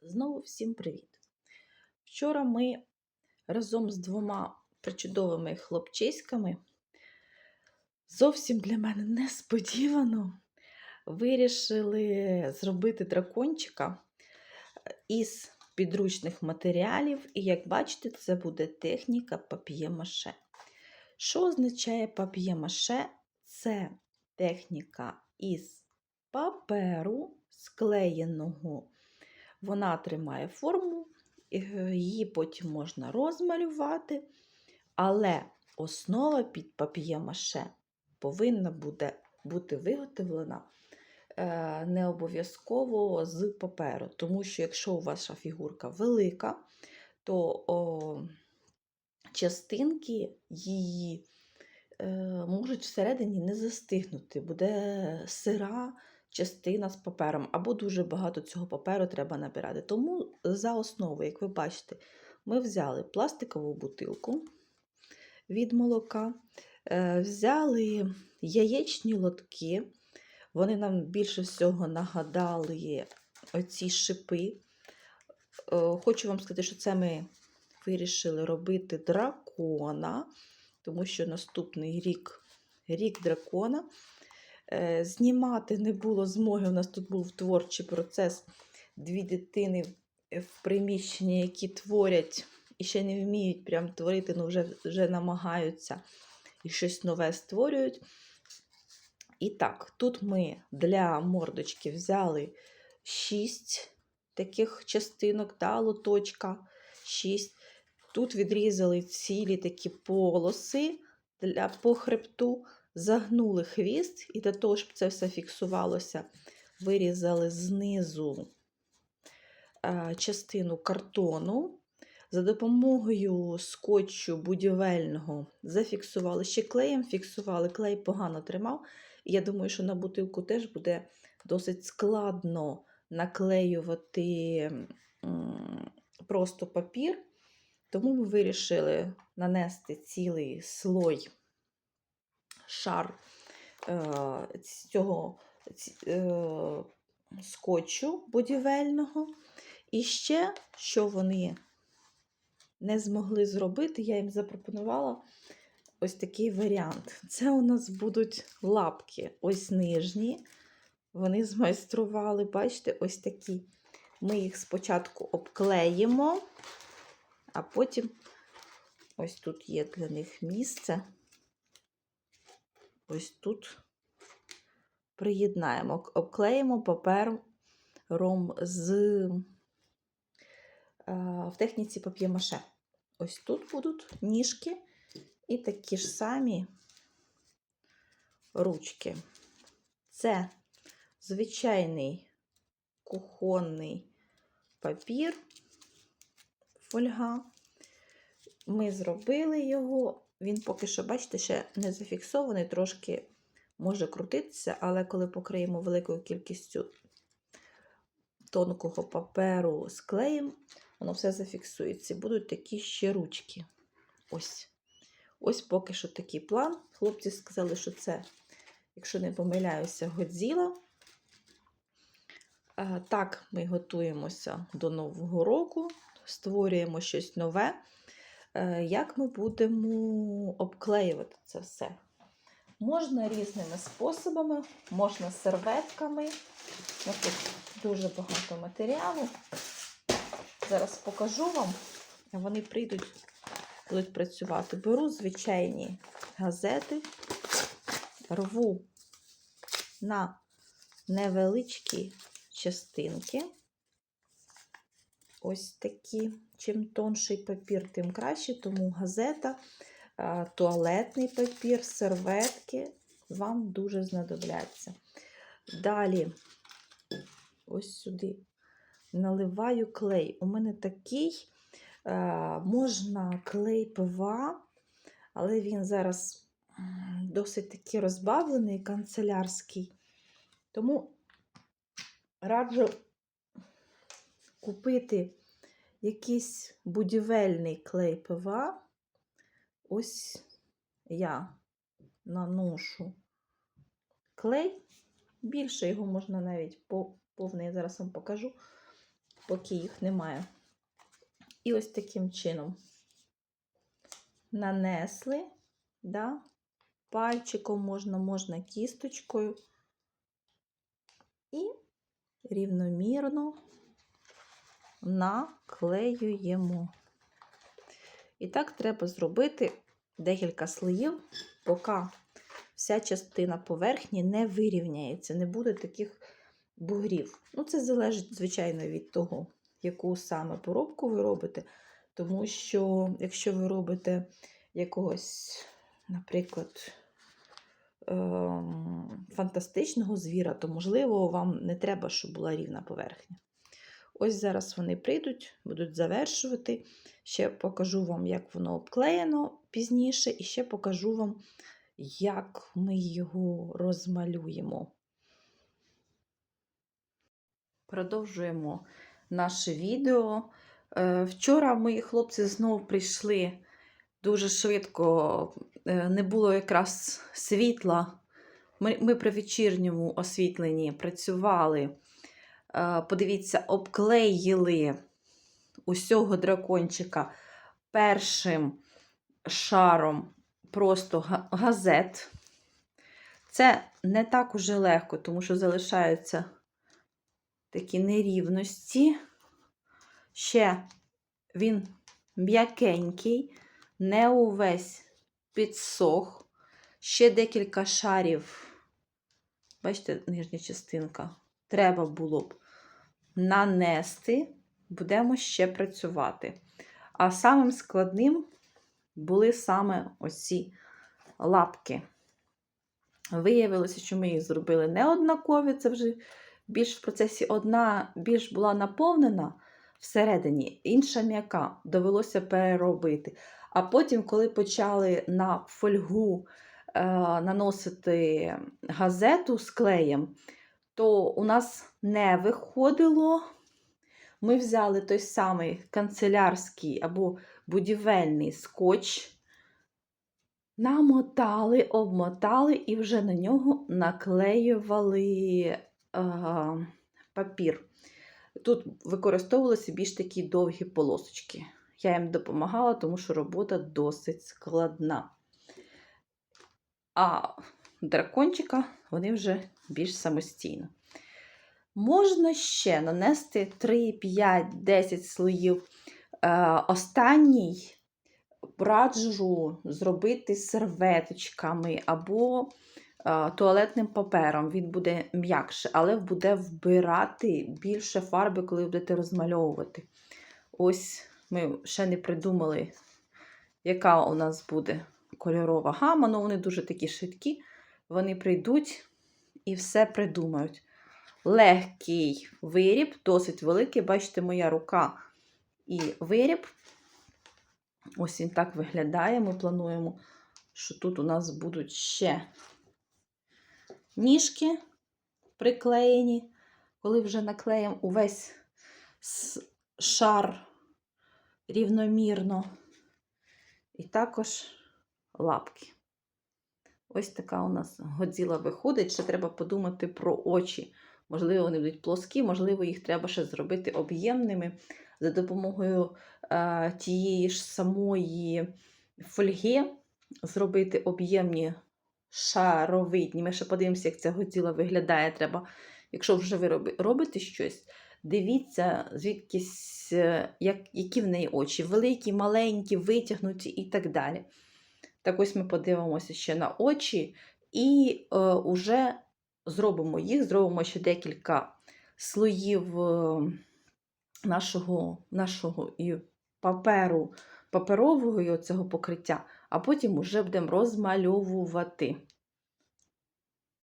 Знову всім привіт! Вчора ми разом з двома причудовими хлопчиськами зовсім для мене несподівано вирішили зробити дракончика із підручних матеріалів. І як бачите, це буде техніка пап'є-маше. Що означає пап'є-маше? Це техніка із паперу, склеєного. Вона тримає форму, е, її потім можна розмалювати, але основа під пап'є-маше повинна буде бути виготовлена е, не обов'язково з паперу. Тому що якщо у ваша фігурка велика, то о, частинки її е, можуть всередині не застигнути, буде сира частина з папером, або дуже багато цього паперу треба набирати. Тому за основу, як ви бачите, ми взяли пластикову бутилку від молока, е, взяли яєчні лотки. Вони нам більше всього нагадали оці шипи. Е, Хочу вам сказати, що це ми вирішили робити дракона, тому що наступний рік рік дракона. Е, Знімати не було змоги. У нас тут був творчий процес. Дві дитини в приміщенні, які творять і ще не вміють прям творити, але вже, вже намагаються і щось нове створюють. І так, тут ми для мордочки взяли 6 таких частинок, да, лоточка, 6. Тут відрізали цілі такі полоси для по хребту, загнули хвіст, і для того, щоб це все фіксувалося, вирізали знизу частину картону. За допомогою скотчу будівельного зафіксували ще клеєм, фіксували, клей погано тримав. І я думаю, що на бутилку теж буде досить складно наклеювати просто папір. Тому ми вирішили нанести цілий слой шар е, цього е, скотчу будівельного. І ще, що вони не змогли зробити, я їм запропонувала ось такий варіант. Це у нас будуть лапки, ось нижні. Вони змайстрували, бачите, ось такі. Ми їх спочатку обклеїмо, а потім ось тут є для них місце. Ось тут приєднаємо, обклеїмо папером з е, в техніці пап'є-маше. Ось тут будуть ніжки і такі ж самі ручки. Це звичайний кухонний папір, фольга. Ми зробили його. Він поки що, бачите, ще не зафіксований, трошки може крутитися, але коли покриємо великою кількістю тонкого паперу з клеєм, воно все зафіксується. Будуть такі ще ручки. Ось. Ось поки що такий план. Хлопці сказали, що це, якщо не помиляюся, Годзіла. Так, ми готуємося до Нового року, створюємо щось нове. Е, Як ми будемо обклеювати це все? Можна різними способами, можна серветками. Ну, Тут дуже багато матеріалу. Зараз покажу вам. Вони прийдуть, будуть працювати. Беру звичайні газети, рву на невеличкі частинки. Ось такі. Чим тонший папір, тим краще, тому газета, туалетний папір, серветки вам дуже знадобляться. Далі, ось сюди, наливаю клей. У мене такий, можна клей ПВА, але він зараз досить такий розбавлений, канцелярський. Тому раджу купити якийсь будівельний клей ПВА. Ось я наношу клей. Більше його можна навіть по- повний, я зараз вам покажу. поки їх немає. І ось таким чином нанесли, да? пальчиком можна, можна кісточкою. І рівномірно наклеюємо. І так треба зробити декілька слоїв, поки вся частина поверхні не вирівняється, не буде таких бугрів. Ну, це залежить, звичайно, від того, яку саме поробку ви робите. Тому що, якщо ви робите якогось, наприклад, ем, фантастичного звіра, то, можливо, вам не треба, щоб була рівна поверхня. Ось зараз вони прийдуть, будуть завершувати. Ще покажу вам, як воно обклеєно пізніше, і ще покажу вам, як ми його розмалюємо. Продовжуємо наше відео. Е, Вчора мої хлопці знову прийшли дуже швидко, е, не було якраз світла. Ми, ми при вечірньому освітленні працювали. Е, Подивіться, обклеїли усього дракончика першим шаром просто газет. Це не так уже легко, тому що залишаються такі нерівності. Ще він м'якенький, не увесь підсох. Ще декілька шарів, бачите, нижня частинка, треба було б нанести, будемо ще працювати. А самим складним були саме оці лапки. Виявилося, що ми їх зробили не однакові, це вже більш в процесі одна більш була наповнена всередині, інша м'яка, довелося переробити. А потім, коли почали на фольгу е, наносити газету з клеєм, то у нас не виходило. Ми взяли той самий канцелярський або будівельний скотч, намотали, обмотали і вже на нього наклеювали е, папір. Тут використовувалися більш такі довгі полосочки. Я їм допомагала, тому що робота досить складна. А дракончика вони вже більш самостійно. Можна ще нанести 3, 5, 10 слоїв. Е, останній раджу зробити серветочками або е, туалетним папером. Він буде м'якше, але буде вбирати більше фарби, коли будете розмальовувати. Ось ми ще не придумали, яка у нас буде кольорова гама. Ну, вони дуже такі швидкі. Вони прийдуть і все придумають. Легкий виріб, досить великий. Бачите, моя рука і виріб. Ось він так виглядає. Ми плануємо, що тут у нас будуть ще ніжки приклеєні. Коли вже наклеїмо увесь шар рівномірно. І також лапки. Ось така у нас годзіла виходить. Ще треба подумати про очі. Можливо, вони будуть плоскі, можливо, їх треба ще зробити об'ємними за допомогою е, тієї ж самої фольги, зробити об'ємні шаровидні. Ми ще подивимося, як ця годзіла виглядає. Треба, якщо вже ви робите щось, дивіться, звідкись, е, як, які в неї очі, великі, маленькі, витягнуті і так далі. Так ось ми подивимося ще на очі і е, уже зробимо їх, зробимо ще декілька слоїв е, нашого, нашого і паперу, паперового і оцього покриття, а потім вже будемо розмальовувати.